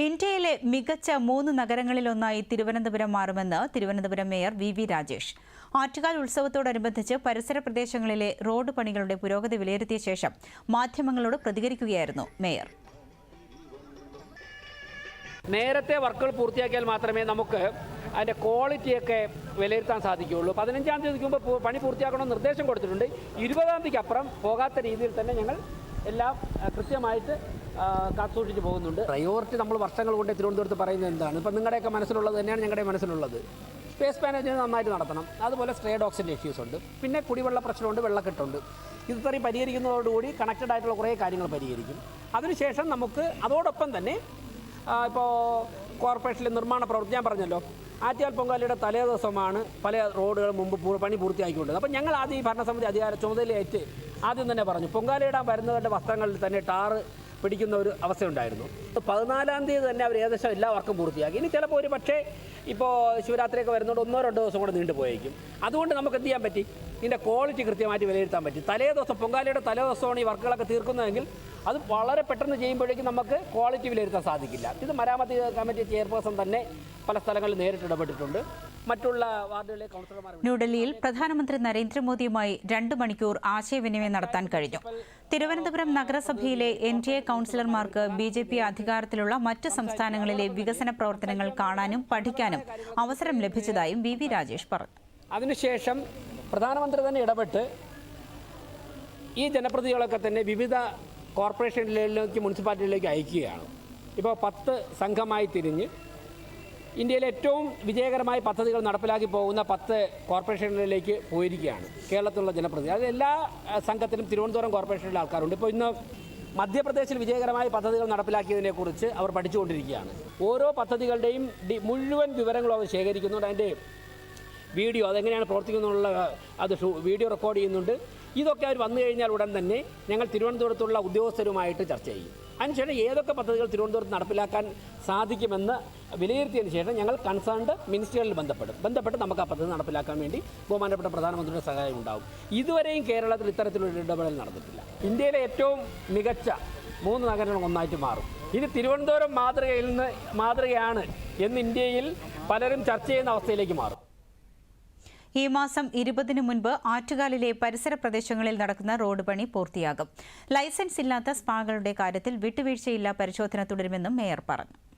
ഇന്ത്യയിലെ മികച്ച മൂന്ന് നഗരങ്ങളിലൊന്നായി തിരുവനന്തപുരം മാറുമെന്ന് Thiruvananthapuram mayor V V Rajesh. Attukal ഉത്സവത്തോടനുബന്ധിച്ച് പരിസര പ്രദേശങ്ങളിലെ റോഡ് പണികളുടെ പുരോഗതി വിലയിരുത്തിയ ശേഷം മാധ്യമങ്ങളോട് പ്രതികരിക്കുകയായിരുന്നു മേയർ. നേരത്തെ വർക്കുകൾ പൂർത്തിയാക്കിയാൽ മാത്രമേ നമുക്ക് അതിന്റെ ക്വാളിറ്റിയൊക്കെ വിലയിരുത്താൻ സാധിക്കുകയുള്ളൂ. പതിനഞ്ചാം തീയതിക്ക് മുമ്പ് പണി പൂർത്തിയാക്കണമെന്ന് നിർദ്ദേശം കൊടുത്തിട്ടുണ്ട്. ഇരുപതാം തീയതിക്ക് അപ്പുറം പോകാത്ത രീതിയിൽ തന്നെ ഞങ്ങൾ എല്ലാം കൃത്യമായിട്ട് കാത്തുസൂക്ഷിച്ച് പോകുന്നുണ്ട്. പ്രയോറിറ്റി നമ്മൾ വർഷങ്ങൾ കൊണ്ട് തിരുവനന്തപുരത്ത് പറയുന്നത് എന്താണ്? ഇപ്പം നിങ്ങളുടെയൊക്കെ മനസ്സിലുള്ളത് തന്നെയാണ് ഞങ്ങളുടെ മനസ്സിലുള്ളത്. സ്പേസ് മാനേജ്മെന്റ് നന്നായിട്ട് നടത്തണം. അതുപോലെ സ്ട്രേ ഓക്സിജൻ ഇഷ്യൂസ് ഉണ്ട്. പിന്നെ കുടിവെള്ള പ്രശ്നമുണ്ട് വെള്ളക്കെട്ടുണ്ട്. ഇത് ഇത്രയും പരിഹരിക്കുന്നതോടുകൂടി കണക്റ്റഡ് ആയിട്ടുള്ള കുറേ കാര്യങ്ങൾ പരിഹരിക്കും. അതിനുശേഷം നമുക്ക് അതോടൊപ്പം തന്നെ ഇപ്പോൾ കോർപ്പറേഷനിലെ നിർമ്മാണ പ്രവൃത്തി ഞാൻ പറഞ്ഞല്ലോ. ആറ്റിയാൽ പൊങ്കാലിയുടെ തലേ ദിവസമാണ് പല റോഡുകൾ മുമ്പ് പണി പൂർത്തിയാക്കിക്കൊണ്ടത്. അപ്പം ഞങ്ങൾ ആദ്യം ഈ ഭരണസമിതി അധികാര ചുമതലയേറ്റ് ആദ്യം തന്നെ പറഞ്ഞു പൊങ്കാലയിടാൻ വരുന്നവരുടെ വസ്ത്രങ്ങളിൽ തന്നെ ടാറ് പിടിക്കുന്ന ഒരു അവസ്ഥയുണ്ടായിരുന്നു. പതിനാലാം തീയതി തന്നെ അവർ ഏകദേശം എല്ലാ വർക്കും പൂർത്തിയാക്കി. ഇനി ചിലപ്പോൾ ഒരു പക്ഷേ ഇപ്പോൾ ശിവരാത്രിയൊക്കെ വരുന്നതുകൊണ്ട് ഒന്നോ രണ്ടോ ദിവസം കൂടെ നീണ്ടുപോയേക്കും അതുകൊണ്ട് നമുക്ക് എന്ത് ചെയ്യാൻ പറ്റി? ഇതിന്റെ ക്വാളിറ്റി കൃത്യമായിട്ട് വിലയിരുത്താൻ പറ്റി. തലേ ദിവസം പൊങ്കാലയുടെ തലേ ദിവസമാണ് ഈ വർക്കുകളൊക്കെ തീർക്കുന്നതെങ്കിൽ അത് വളരെ പെട്ടെന്ന് ചെയ്യുമ്പോഴേക്കും നമുക്ക് ക്വാളിറ്റി വിലയിരുത്താൻ സാധിക്കില്ല. ഇത് മരാമത്ത് കമ്മിറ്റി ചെയർപേഴ്സൺ തന്നെ പല സ്ഥലങ്ങളിൽ നേരിട്ട് ഇടപെട്ടിട്ടുണ്ട്. മറ്റുള്ള വാർഡുകളിലെ കൗൺസിലർമാർ ന്യൂഡൽഹിയിൽ പ്രധാനമന്ത്രി നരേന്ദ്രമോദിയുമായി രണ്ട് മണിക്കൂർ ആശയവിനിമയം നടത്താൻ കഴിഞ്ഞു. തിരുവനന്തപുരം നഗരസഭയിലെ എൻ ഡി എ കൌൺസിലർമാർക്ക് ബി ജെ പി അധികാരത്തിലുള്ള മറ്റ് സംസ്ഥാനങ്ങളിലെ വികസന പ്രവർത്തനങ്ങൾ കാണാനും പഠിക്കാനും അവസരം ലഭിച്ചതായും വി വി രാജേഷ് പറഞ്ഞു. അതിനുശേഷം പ്രധാനമന്ത്രി തന്നെ ഇടപെട്ട് ഈ ജനപ്രതിനിധികളൊക്കെ തന്നെ വിവിധ കോർപ്പറേഷനിലേക്ക് മുനിസിപ്പാലിറ്റികളിലേക്ക് അയക്കുകയാണ്. ഇപ്പോൾ പത്ത് സംഘമായി തിരിഞ്ഞ് ഇന്ത്യയിലെ ഏറ്റവും വിജയകരമായ പദ്ധതികൾ നടപ്പിലാക്കി പോകുന്ന പത്ത് കോർപ്പറേഷനുകളിലേക്ക് പോയിരിക്കുകയാണ്. കേരളത്തിലുള്ള ജനപ്രതിനിധി. അത് എല്ലാ സംഘത്തിനും തിരുവനന്തപുരം കോർപ്പറേഷനിലെ ആൾക്കാരുണ്ട്. ഇപ്പോൾ ഇന്ന് മധ്യപ്രദേശിൽ വിജയകരമായ പദ്ധതികൾ നടപ്പിലാക്കിയതിനെക്കുറിച്ച് അവർ പഠിച്ചുകൊണ്ടിരിക്കുകയാണ്. ഓരോ പദ്ധതികളുടെയും മുഴുവൻ വിവരങ്ങളും അവർ ശേഖരിക്കുന്നുണ്ട്. അതിന്റെ വീഡിയോ അതെങ്ങനെയാണ് പ്രവർത്തിക്കുന്നുള്ള അത് വീഡിയോ റെക്കോർഡ് ചെയ്യുന്നുണ്ട്. ഇതൊക്കെ അവർ വന്നു കഴിഞ്ഞാൽ ഉടൻ തന്നെ ഞങ്ങൾ തിരുവനന്തപുരത്തുള്ള ഉദ്യോഗസ്ഥരുമായിട്ട് ചർച്ച ചെയ്യും. അതിനുശേഷം ഏതൊക്കെ പദ്ധതികൾ തിരുവനന്തപുരത്ത് നടപ്പിലാക്കാൻ സാധിക്കുമെന്ന് വിലയിരുത്തിയതിന് ശേഷം ഞങ്ങൾ കൺസേൺഡ് മിനിസ്ട്രികളിൽ ബന്ധപ്പെടും. ബന്ധപ്പെട്ട് നമുക്ക് ആ പദ്ധതി നടപ്പിലാക്കാൻ വേണ്ടി ബഹുമാനപ്പെട്ട പ്രധാനമന്ത്രിയുടെ സഹായം ഉണ്ടാകും. ഇതുവരെയും കേരളത്തിൽ ഇത്തരത്തിലൊരു ഇടപെടൽ നടന്നിട്ടില്ല. ഇന്ത്യയിലെ ഏറ്റവും മികച്ച മൂന്ന് നഗരങ്ങൾ ഒന്നായിട്ട് മാറും. ഇത് തിരുവനന്തപുരം മാതൃകയിൽ നിന്ന് മാതൃകയാണ് എന്ന് ഇന്ത്യയിൽ പലരും ചർച്ച ചെയ്യുന്ന അവസ്ഥയിലേക്ക് മാറും. ഈ മാസം ഇരുപതിനു മുൻപ് ആറ്റുകാലിലെ പരിസര പ്രദേശങ്ങളിൽ നടക്കുന്ന റോഡ് പണി പൂർത്തിയാകും. ലൈസൻസ് ഇല്ലാത്ത സ്പാകളുടെ കാര്യത്തിൽ വിട്ടുവീഴ്ചയില്ലാ പരിശോധന തുടരുമെന്നും മേയർ പറഞ്ഞു.